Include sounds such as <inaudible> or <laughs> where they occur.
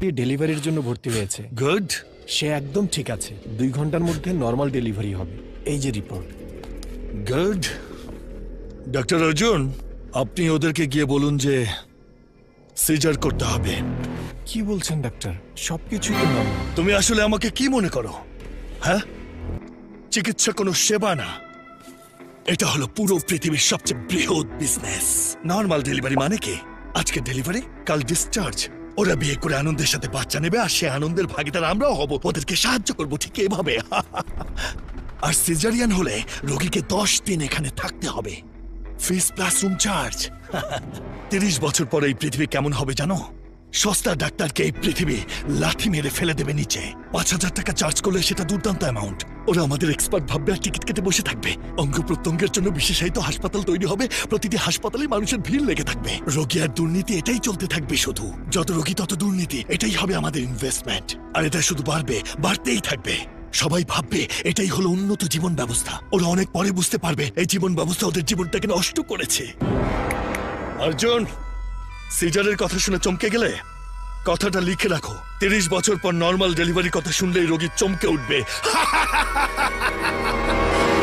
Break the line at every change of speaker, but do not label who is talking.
ডেলিভারির জন্য ভর্তি হয়েছে।
গুড।
সে একদম ঠিক আছে। দুই ঘণ্টার মধ্যে নর্মাল ডেলিভারি হবে। এই যে রিপোর্ট।
গুড। ডক্টর অর্জুন আপনি ওদেরকে গিয়ে বলুন যে সিজার করতে হবে।
কি বলছেন ডাক্তার? সবকিছুই তো নর্মাল
তুমি আসলে আমাকে কি মনে করো? হ্যাঁ? চিকিৎসা কোনো সেবা না। এটা হলো পুরো পৃথিবীর সবচেয়ে বৃহৎ বিজনেস নর্মাল ডেলিভারি মানে কি? আজকে ডেলিভারি কাল ডিসচার্জ ওরা বিয়ে করে আনন্দের সাথে বাচ্চা নেবে, আর সে আনন্দের ভাগিদার আমরাও হব। ওদেরকে সাহায্য করব ঠিক এভাবে। আর সিজারিয়ান হলে রোগীকে দশ দিন এখানে থাকতে হবে। ফিস প্লাস রুম চার্জ তিরিশ বছর পরে এই পৃথিবী কেমন হবে জানো? সস্তা ডাক্তারকে এই পৃথিবী লাথি মেরে ফেলে দেবে নিচে। পাঁচ হাজার টাকা চার্জ করলে সেটা দুর্দান্ত অ্যামাউন্ট ওরা আমাদের এক্সপার্ট ভাববে আর টিকিট কেটে বসে থাকবে। অঙ্গ প্রত্যঙ্গের জন্য বিশেষায়িত হাসপাতাল তৈরি হবে, প্রতিটি হাসপাতালে মানুষের ভিড় লেগে থাকবে। রোগী আর দুর্নীতি এটাই চলতে থাকবে শুধু। যত রোগী তত দুর্নীতি, এটাই হবে আমাদের ইনভেস্টমেন্ট আর এটা শুধু বাড়বে, বাড়তেই থাকবে। সবাই ভাববে, এটাই হলো উন্নত জীবন ব্যবস্থা। ওরা অনেক পরে বুঝতে পারবে, এই জীবন ব্যবস্থা ওদের জীবনটাকে নষ্ট করেছে। অর্জুন! সিজারের কথা শুনে চমকে গেলে? কথাটা লিখে রাখো। তিরিশ বছর পর নর্মাল ডেলিভারি কথা শুনলেই রোগী চমকে উঠবে। <laughs>